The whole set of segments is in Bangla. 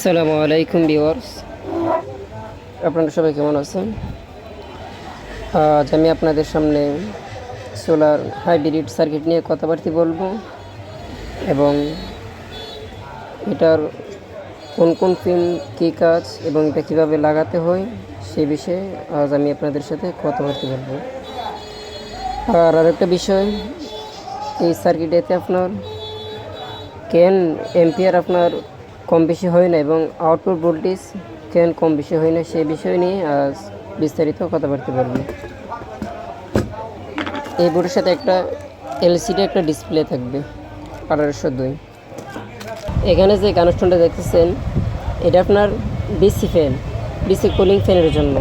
আসসালামু আলাইকুম ভিউয়ার্স। আপনারা সবাই কেমন আছেন? আজ আমি আপনাদের সামনে সোলার হাইব্রিড সার্কিট নিয়ে কথাবার্তা বলব এবং এটার কোন কোন পিন কী কাজ এবং এটা কীভাবে লাগাতে হয় সে বিষয়ে আজ আমি আপনাদের সাথে কথাবার্তা বলব। আর আরেকটা বিষয়, এই সার্কিটেতে আপনার কেন এম্পিয়ার আপনার কম বেশি হয় না এবং আউটপুট ভোল্টেজ কেন কম বেশি হয় না, সেই বিষয় নিয়ে বিস্তারিত কথাবার্তা বলব এই বোর্ডের সাথে একটা এলসিডি একটা ডিসপ্লে থাকবে, আঠারোশো দুই। এখানে যে কানেকশনটা দেখতেছেন, এটা আপনার ডিসি ফ্যান ডিসি কুলিং ফ্যানের জন্য।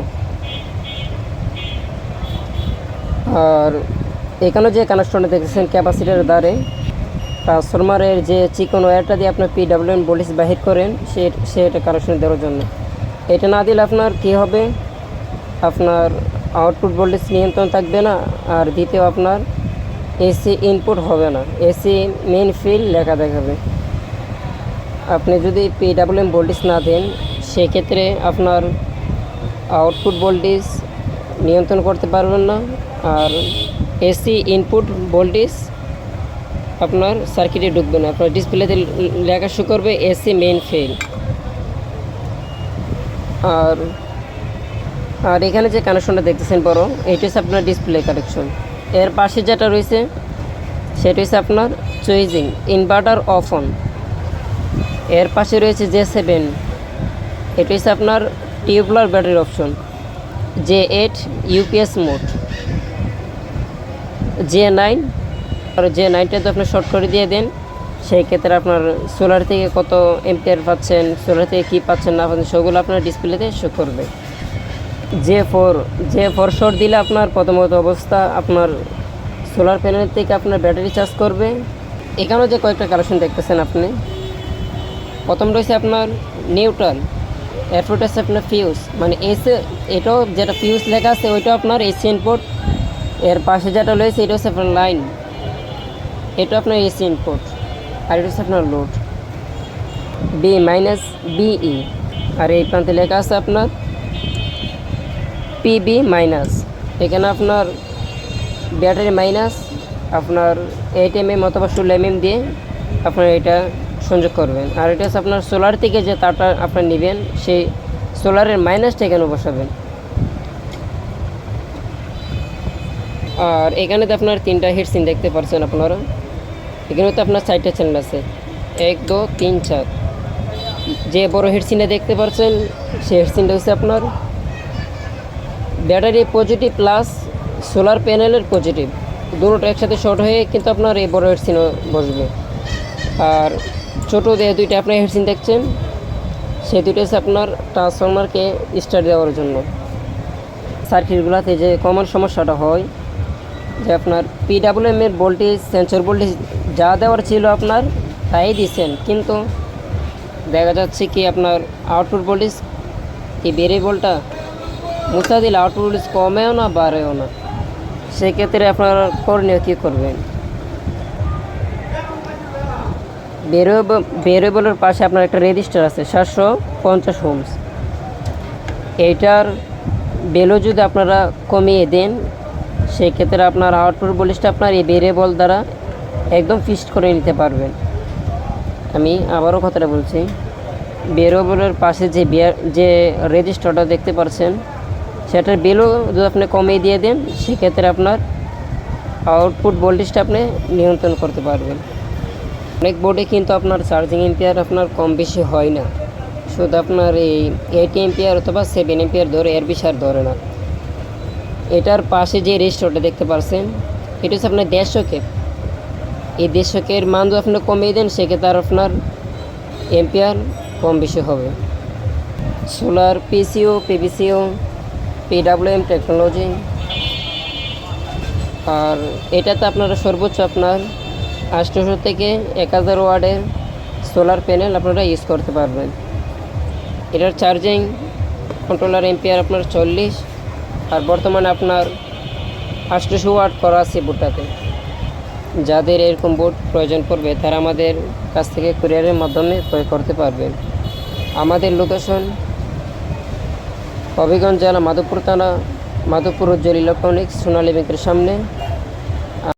আর এখানে যে কানেকশনটা দেখতেছেন ক্যাপাসিটার দ্বারে ট্রান্সফরমারের যে চিকন ওয়্যারটা দিয়ে আপনার পিডাব্লিউএম ভোল্টেজ বাহির করেন, সে সে এটা কানেকশন দেওয়ার জন্য। এটা না দিলে আপনার কী হবে? আপনার আউটপুট ভোল্টেজ নিয়ন্ত্রণ থাকবে না, আর দ্বিতীয় আপনার এসি ইনপুট হবে না। এসি মেন ফিল লেখা দেখাবে। আপনি যদি পিডাব্লিউএম ভোল্টেজ না দেন, সেক্ষেত্রে আপনার আউটপুট ভোল্টেজ নিয়ন্ত্রণ করতে পারবেন না, আর এসি ইনপুট ভোল্টেজ আপনার সার্কিটে ঢুকবে না। আপনার ডিসপ্লেতে লেখা শো করবে এসি মেইন ফেল আর আর এখানে যে কানেকশনটা দেখতেছেন বড় এইটা হচ্ছে আপনার ডিসপ্লে কানেকশন এর পাশে যেটা রয়েছে, সেটা হচ্ছে আপনার চুইজিং ইনভার্টার অফ অন এর পাশে রয়েছে জে সেভেন এটা হচ্ছে আপনার tubular battery option J eight UPS mode J nine আর যে নাইনটা তো আপনি শর্ট করে দিয়ে দেন, সেই ক্ষেত্রে আপনার সোলার থেকে কত এম্পিয়ার পাচ্ছেন সোলার থেকে কী পাচ্ছেন না পাচ্ছেন, সেগুলো আপনার ডিসপ্লেতে শো করবে। যে ফোর যে ফোর শর্ট দিলে আপনার প্রথমত অবস্থা আপনার সোলার প্যানেল থেকে আপনার ব্যাটারি চার্জ করবে। এখানেও যে কয়েকটা কালেকশন দেখতেছেন আপনি। প্রথম রয়েছে আপনার নিউট্রাল এরপর হচ্ছে আপনার ফিউজ মানে এসে এটাও যেটা ফিউজ লেখা আছে, ওইটাও আপনার এসি ইনপুট এর পাশে যেটা রয়েছে, এটা হচ্ছে আপনার লাইন এটা আপনার এসি ইনপুট আর এটা হচ্ছে আপনার লোড বি মাইনাস বিই আর এই প্রান্তে লেখা আছে আপনার পিবি মাইনাস এখানে আপনার ব্যাটারি মাইনাস আপনার এইট এম এম অথবা ষোলো এম এম দিয়ে আপনার এটা সংযোগ করবেন। আর এটা হচ্ছে আপনার সোলার থেকে যে তারটা আপনার নেবেন, সেই সোলারের মাইনাসটা এখানে বসাবেন। আর এখানে তো আপনার তিনটা হিটসিন দেখতে পাচ্ছেন আপনারা। এখানে তো আপনার চারটা চ্যানেল আছে। এক, দু, তিন, চার। যে বড় হেডসিনটা দেখতে পাচ্ছেন সে হেডসিনটা হচ্ছে আপনার ব্যাটারি পজিটিভ প্লাস সোলার প্যানেলের পজিটিভ দুটো একসাথে শর্ট হয়ে কিন্তু আপনার এই বড় হেডসিনও বসবে। আর ছোটো দিয়ে দুইটা আপনার হেডসিন দেখছেন, সে দুইটা হচ্ছে আপনার ট্রান্সফরমারকে স্টার্ট দেওয়ার জন্য। সার্কিটগুলোতে যে কমন সমস্যাটা হয়, যে আপনার পিডাব্লিউএম এর ভোল্টেজ সেন্সর ভোল্টেজ যা দেওয়ার ছিল আপনার, তাই দিচ্ছেন কিন্তু দেখা যাচ্ছে কি আপনার আউটপুট ভোল্টেজ এই ভেরিয়েবলটা মুছা দিলে আউটপুট ভোল্টেজ কমেও না, বাড়েও না। সেক্ষেত্রে আপনার করণীয় কী করবেন? ভেরিয়েবল ভেরিয়েবলের পাশে আপনার একটা রেজিস্টার আছে, সাতশো পঞ্চাশ হোমস এইটার বেলো যদি আপনারা কমিয়ে দেন, সেক্ষেত্রে আপনার আউটপুট ভোল্টেজটা আপনার এই ভেরিয়েবল দ্বারা একদম ফিক্সড করে নিতে পারবেন। আমি আবারও কথাটা বলছি ভেরিয়েবলের পাশে যে বিয়ার যে রেজিস্টারটা দেখতে পাচ্ছেন সেটার বেলও যদি আপনি কমিয়ে দিয়ে দেন, সেক্ষেত্রে আপনার আউটপুট ভোল্টেজটা আপনি নিয়ন্ত্রণ করতে পারবেন। অনেক বোর্ডে কিন্তু আপনার চার্জিং এম্পিয়ার আপনার কম বেশি হয় না। শুধু আপনার এই এইটি এম্পিয়ার অথবা সেভেন এম্পিয়ার ধরে এর বেশি আর ধরে না। এটার পাশে যে রেজিস্টারটা দেখতে পাচ্ছেন এটা হচ্ছে আপনার দেড়শো কেপ এই দেশকের মান যদি আপনি কমিয়ে দেন, সেক্ষেত্রে আর আপনার এম্পিয়ার কম বেশি হবে। Solar PCO PBCO PWM technology, আর এটাতে আপনারা সর্বোচ্চ আপনার আষ্টশো থেকে এক হাজার ওয়ার্ডের সোলার প্যানেল আপনারা ইউজ করতে পারবেন। এটার চার্জিং কন্ট্রোলার এম্পিয়ার আপনার চল্লিশ, আর বর্তমানে আপনার আষ্টশো ওয়াট করা আছে বোর্ডটাতে যাদের এরকম বোর্ড প্রয়োজন পড়বে, তারা আমাদের কাছ থেকে কুরিয়ারের মাধ্যমে ক্রয় করতে পারবেন আমাদের লোকেশন হবিগঞ্জ জেলা মাধবপুর থানা, মাধবপুর উজ্জ্বল ইলেকট্রনিক্স সোনালী ব্যাংকের সামনে।